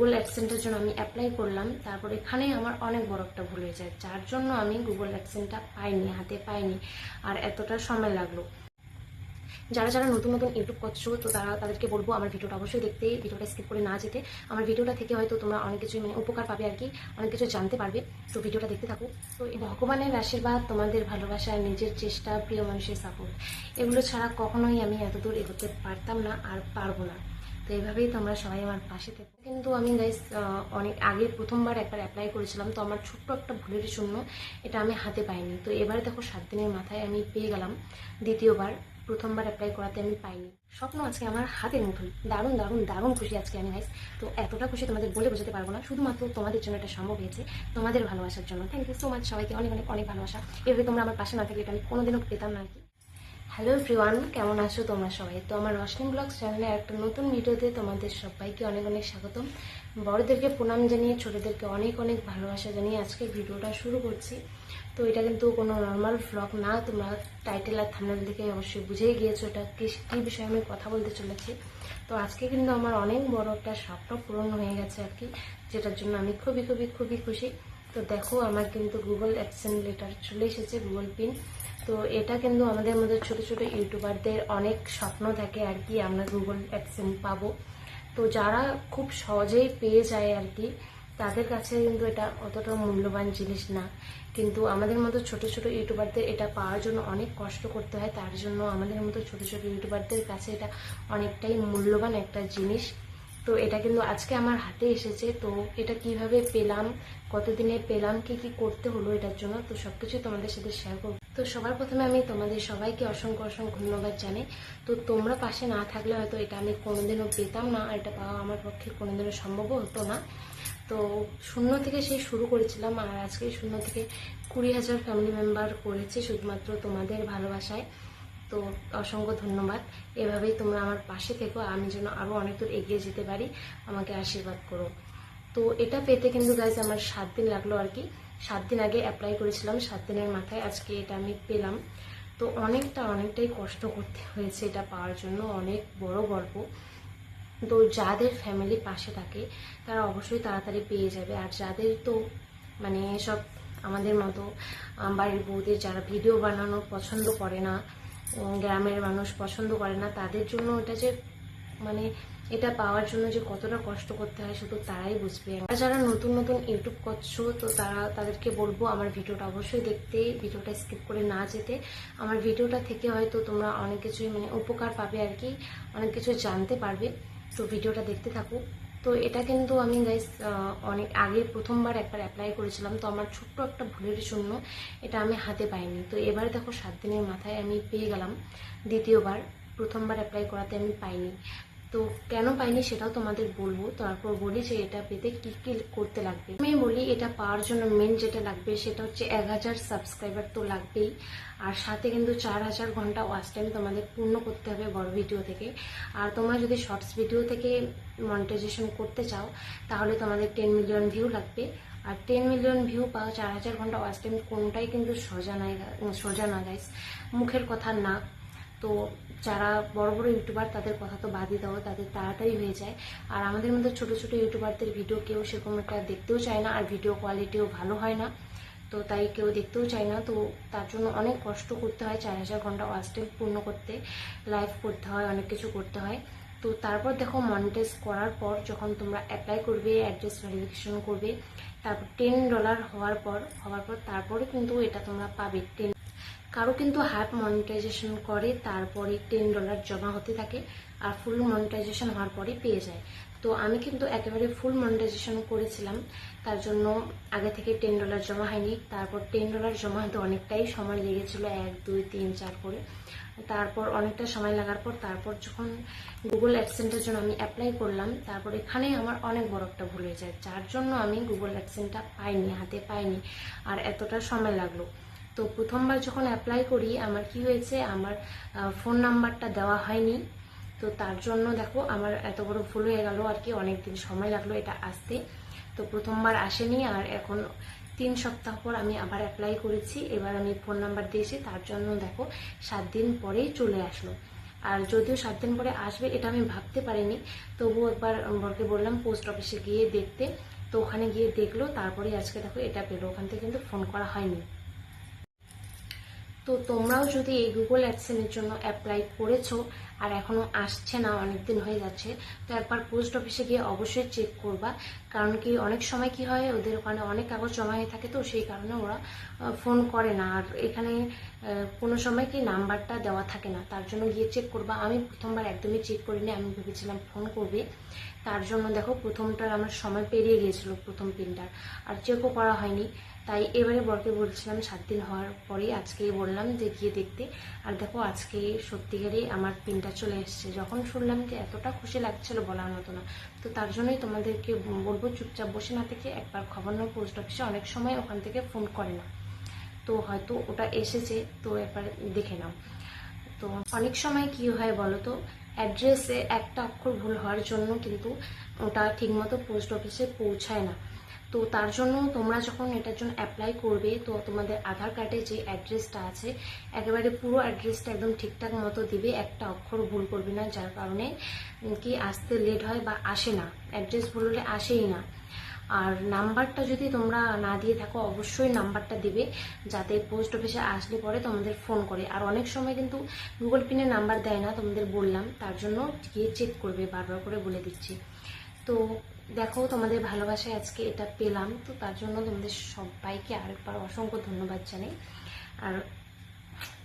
Google অ্যাডসেন্টের জন্য আমি apply করলাম। তারপর এখানে আমার অনেক বড় একটা ভুল হয়ে যায় যার জন্য আমি গুগল অ্যাডসেন্টটা পাইনি, হাতে পাইনি। আর এতটা সময় লাগল। যারা যারা নতুন নতুন ইউটিউব করছ, তো তারা তাদেরকে বলব, আমার ভিডিওটা অবশ্যই দেখতে, ভিডিওটা স্কিপ করে না যেতে। আমার ভিডিওটা থেকে হয়তো তোমরা অনেক কিছু মানে উপকার পাবে আর কি, অনেক কিছু জানতে পারবে। তো ভিডিওটা দেখতে থাকো। তো এই ভগবানের আশীর্বাদ, তোমাদের ভালোবাসা, নিজের চেষ্টা, প্রিয় মানুষের সাপোর্ট এগুলো ছাড়া কখনোই আমি এতদূর এগোতে পারতাম না আর পারব না। তো এইভাবেই তোমরা সবাই আমার পাশে থেকো। কিন্তু আমি গাইস অনেক আগে প্রথমবার একবার অ্যাপ্লাই করেছিলাম, তো আমার ছোট্ট একটা ভুলের জন্য এটা আমি হাতে পাইনি। তো এবারে দেখো সাত দিনের মাথায় আমি পেয়ে গেলাম, দ্বিতীয়বার প্রথমবার অ্যাপ্লাই করাতে আমি পাইনি। স্বপ্ন আজকে আমার হাতের মুঠোই দারুণ দারুণ দারুণ খুশি আজকে আমি গাইস তো এতটা খুশি তোমাদের বলে বোঝাতে পারব না, শুধুমাত্র তোমাদের জন্য এটা সম্ভব হয়েছে, তোমাদের ভালোবাসার জন্য। থ্যাংক ইউ সো মাচ সবাইকে, অনেক অনেক অনেক ভালোবাসা। এভাবে তোমরা আমার পাশে না থাকলে এটা আমি কোনোদিনও পেতাম না আর কি। হ্যালো এভরিওয়ান, কেমন আছো তোমরা সবাই? তো আমার রশনি ব্লগস চ্যানেলে একটা নতুন ভিডিওতে তোমাদের সবাইকে অনেক অনেক স্বাগতম। বড়দেরকে প্রণাম জানিয়ে, ছোটদেরকে অনেক অনেক ভালোবাসা জানিয়ে আজকে ভিডিওটা শুরু করছি। তো এটা কিন্তু কোনো নর্মাল ভ্লগ না, তোমরা টাইটেল আর থামনেল দেখে অবশ্যই বুঝেই গিয়েছো এটা কি, কী বিষয়ে আমি কথা বলতে চলেছি। তো আজকে কিন্তু আমার অনেক বড় একটা স্বপ্ন পূরণ হয়ে গেছে আর কি, যেটার জন্য আমি খুবই খুবই খুবই খুশি। তো দেখো, আমার কিন্তু গুগল অ্যাকশন লেটার চলে এসেছে গুগল পিন তো এটা কিন্তু আমাদের মধ্যে ছোট ছোট ইউটিউবারদের অনেক স্বপ্ন থাকে আর কি, আমরা গুগল অ্যাডসেন্ট পাবো। তো যারা খুব সহজেই পেয়ে যায় আর কি, তাদের কাছে কিন্তু এটা অতটা মূল্যবান জিনিস না। কিন্তু আমাদের মতো ছোট ছোট ইউটিউবারদের এটা পাওয়ার জন্য অনেক কষ্ট করতে হয়, তার জন্য আমাদের মতো ছোট ছোট ইউটিউবারদের কাছে এটা অনেকটাই মূল্যবান একটা জিনিস। তো এটা কিন্তু আজকে আমার হাতে এসেছে, তো এটা কীভাবে পেলাম, কতদিনে পেলাম, কি কি করতে হলো এটার জন্য, তো সব সবকিছু তোমাদের সাথে শেয়ার করব। তো সবার প্রথমে আমি তোমাদের সবাইকে অসংখ্য অসংখ্য ধন্যবাদ জানাই। তো তোমরা পাশে না থাকলে হয়তো এটা আমি কোনোদিনও পেতাম না, আর এটা পাওয়া আমার পক্ষে কোনোদিনও সম্ভব হতো না। তো শূন্য থেকে সেই শুরু করেছিলাম, আর আজকে শূন্য থেকে কুড়ি হাজার ফ্যামিলি মেম্বার করেছি শুধুমাত্র তোমাদের ভালোবাসায়। তো অসংখ্য ধন্যবাদ। এভাবেই তোমরা আমার পাশে থেকো, আমি যেন আরও অনেক দূর এগিয়ে যেতে পারি, আমাকে আশীর্বাদ করো। তো এটা পেতে কিন্তু গাইজ আমার সাত দিন লাগল আর কি। সাত দিন আগে অ্যাপ্লাই করেছিলাম, সাত দিনের মাথায় আজকে এটা আমি পেলাম। তো অনেকটা, অনেকটাই কষ্ট করতে হয়েছে এটা পাওয়ার জন্য, অনেক বড় গল্প। তো যাদের ফ্যামিলি পাশে থাকে, তারা অবশ্যই তাড়াতাড়ি পেয়ে যাবে। আর যাদের তো মানে সব আমাদের মতো বাড়ির বউদের যারা ভিডিও বানানো পছন্দ করে না গ্রামের মানুষ পছন্দ করে না, তাদের জন্য এটা যে মানে এটা পাওয়ার জন্য যে কতটা কষ্ট করতে হয়, শুধু তারাই বুঝবে। আর যারা নতুন নতুন ইউটিউব করছ, তো তারা তাদেরকে বলব আমার ভিডিওটা অবশ্যই দেখতে, ভিডিওটা স্কিপ করে না যেতে। আমার ভিডিওটা থেকে হয়তো তোমরা অনেক কিছুই মানে উপকার পাবে আর কি, অনেক কিছু জানতে পারবে। তো ভিডিওটা দেখতে থাকো। তো এটা কিন্তু আমি গাইস অনেক আগে প্রথমবার একবার অ্যাপ্লাই করেছিলাম। তো আমার ছোট্ট একটা ভুলের জন্য এটা আমি হাতে পাইনি। তো এবারে দেখো, সাত দিনের মাথায় আমি পেয়ে গেলাম। দ্বিতীয়বার, প্রথমবার অ্যাপ্লাই করাতে আমি পাইনি। তো কেন পাইনি সেটাও তোমাদের বলব। তারপর বলি যে এটা পেতে কি কি করতে লাগবে। আমি বলি এটা পাওয়ার জন্য মেন যেটা লাগবে সেটা হচ্ছে এক হাজার সাবস্ক্রাইবার তো লাগবেই। আর সাথে কিন্তু চার হাজার ঘণ্টা ওয়াচ টাইম তোমাদের পূর্ণ করতে হবে বড় ভিডিও থেকে। আর তোমরা যদি শর্টস ভিডিও থেকে মনিটাইজেশন করতে চাও, তাহলে তোমাদের টেন মিলিয়ন ভিউ লাগবে। আর টেন মিলিয়ন ভিউ পাওয়া চার হাজার ঘণ্টা ওয়াচ টাইম কোনটাই কিন্তু সোজা নাই, সোজা না গাইস মুখের কথা না তো যারা বড় বড় ইউটিউবার, তাদের কথা তো বাদই দাও তাদের তাড়াতাড়ি হয়ে যায়। আর আমাদের মধ্যে ছোট ছোট ইউটিউবারদের ভিডিও কেউ সেরকম একটা দেখতেও চায় না, আর ভিডিও কোয়ালিটিও ভালো হয় না। তো তাই কেউ দেখতেও চায় না। তো তার জন্য অনেক কষ্ট করতে হয়, চার হাজার ঘণ্টা ওয়াচ টাইম পূর্ণ করতে, লাইভ করতে হয়, অনেক কিছু করতে হয়। তো তারপর দেখো মনিটাইজ করার পর যখন তোমরা অ্যাপ্লাই করবে অ্যাড্রেস ভেরিফিকেশন করবে, তারপর টেন ডলার হওয়ার পর হওয়ার পর তারপরে কিন্তু এটা তোমরা পাবে। টেন কারও কিন্তু হাফ মনিটাইজেশন করে, তারপরে টেন ডলার জমা হতে থাকে আর ফুল মনিটাইজেশন হওয়ার পরে পেয়ে যায়। তো আমি কিন্তু একেবারে ফুল মনিটাইজেশন করেছিলাম, তার জন্য আগে থেকে টেন ডলার জমা হয়নি, তারপর টেন ডলার জমা হতে অনেকটাই সময় লেগেছিল, এক, দুই, তিন, চার করে। তারপর অনেকটা সময় লাগার পর, তারপর যখন গুগল অ্যাডসেন্টের জন্য আমি অ্যাপ্লাই করলাম, তারপর এখানে আমার অনেক বড় একটা ভুল হয়ে যায়, যার জন্য আমি গুগল অ্যাডসেন্টটা পাইনি, হাতে পাইনি, আর এতটা সময় লাগল। তো প্রথমবার যখন অ্যাপ্লাই করি, আমার কি হয়েছে, আমার ফোন নাম্বারটা দেওয়া হয়নি। তো তার জন্য দেখো, আমার এত বড় ভুল হয়ে গেল আর কি অনেক দিন সময় লাগল এটা আসতে। তো প্রথমবার আসেনি আর এখন তিন সপ্তাহ পর আমি আবার অ্যাপ্লাই করেছি, এবার আমি ফোন নাম্বার দিয়েছি। তার জন্য দেখো, সাত দিন পরেই চলে আসলো। আর যদিও সাত দিন পরে আসবে, এটা আমি ভাবতে পারিনি। তবুও একবার বরকে বললাম পোস্ট অফিসে গিয়ে দেখতে। তো ওখানে গিয়ে দেখল তারপরে আজকে দেখো এটা পেল। ওখান থেকে কিন্তু ফোন করা হয়নি। তো তোমরাও যদি এই গুগল অ্যাডসেনের জন্য অ্যাপ্লাই করেছ আর এখনও আসছে না অনেক দিন হয়ে যাচ্ছে, তো একবার পোস্ট অফিসে গিয়ে অবশ্যই চেক করবা। কারণ কি, অনেক সময় কি হয়, ওদের ওখানে অনেক কাগজ জমা হয়ে থাকে, তো সেই কারণে ওরা ফোন করে না। আর এখানে কোনো সময় কি নাম্বারটা দেওয়া থাকে না, তার জন্য গিয়ে চেক করবা। আমি প্রথমবার একদমই চেক করিনি, আমি ভেবেছিলাম ফোন করবে। তার জন্য দেখো, প্রথমটার আমার সময় পেরিয়ে গিয়েছিল, প্রথম পিনটার। আর চেকও করা হয়নি। তাই এবারে বরকে বলছিলাম, সাত দিন হওয়ার পরেই আজকেই বললাম যে গিয়ে দেখতে। আর দেখো, আজকে সত্যিকারই আমার পিনটা চলে এসেছে। যখন শুনলাম যে এতটা খুশি লাগছিল বলার মতো না, তো তার জন্যই তোমাদেরকে বলব, চুপচাপ বসে না থেকে একবার খবর নাও পোস্ট অফিসে অনেক সময় ওখান থেকে ফোন করে না। তো হয়তো ওটা এসেছে, তো একবার দেখে নাও। তো অনেক সময় কি হয় বলো তো, অ্যাড্রেসে একটা অক্ষর ভুল হওয়ার জন্য কিন্তু ওটা ঠিকমতো পোস্ট অফিসে পৌঁছায় না। তো তার জন্য তোমরা যখন এটার জন্য অ্যাপ্লাই করবে, তো তোমাদের আধার কার্ডে যে অ্যাড্রেসটা আছে, একেবারে পুরো অ্যাড্রেসটা একদম ঠিকঠাক মতো দিবে, একটা অক্ষর ভুল করবে না, যার কারণে কি আসতে লেট হয় বা আসে না। অ্যাড্রেস ভুল হলে আসেই না। আর নাম্বারটা যদি তোমরা না দিয়ে থাকো, অবশ্যই নাম্বারটা দিবে, যাতে পোস্ট অফিসে আসলে পরে তোমাদের ফোন করে। আর অনেক সময় কিন্তু গুগল পিনের নাম্বার দেয় না, তোমাদের বললাম, তার জন্য গিয়ে চেক করবে, বারবার করে বলে দিচ্ছি। তো দেখো, তোমাদের ভালোবাসায় আজকে এটা পেলাম, তো তার জন্য তোমাদের সবাইকে আরেকবার অসংখ্য ধন্যবাদ জানাই। আর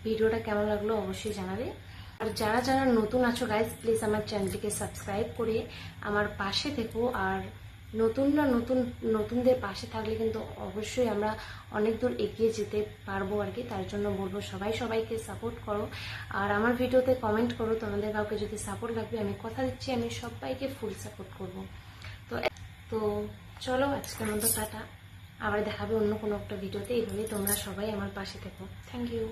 ভিডিওটা কেমন লাগল অবশ্যই জানাবে। আর যারা যারা নতুন আছো গাইজ প্লিজ আমার চ্যানেলটিকে সাবস্ক্রাইব করে আমার পাশে থেকো। আর নতুনরা নতুন, নতুনদের পাশে থাকলে কিন্তু অবশ্যই আমরা অনেক দূর এগিয়ে যেতে পারব আর কি। তার জন্য বলব সবাই সবাইকে সাপোর্ট করো। আর আমার ভিডিওতে কমেন্ট করো, তোমাদের কাউকে যদি সাপোর্ট লাগবে, আমি কথা দিচ্ছি, আমি সবাইকে ফুল সাপোর্ট করব। তো তো চলো আজকের মতো টাটা। আবার দেখাবে অন্য কোনো একটা ভিডিওতে। এইভাবে তোমরা সবাই আমার পাশে থেকো। Thank you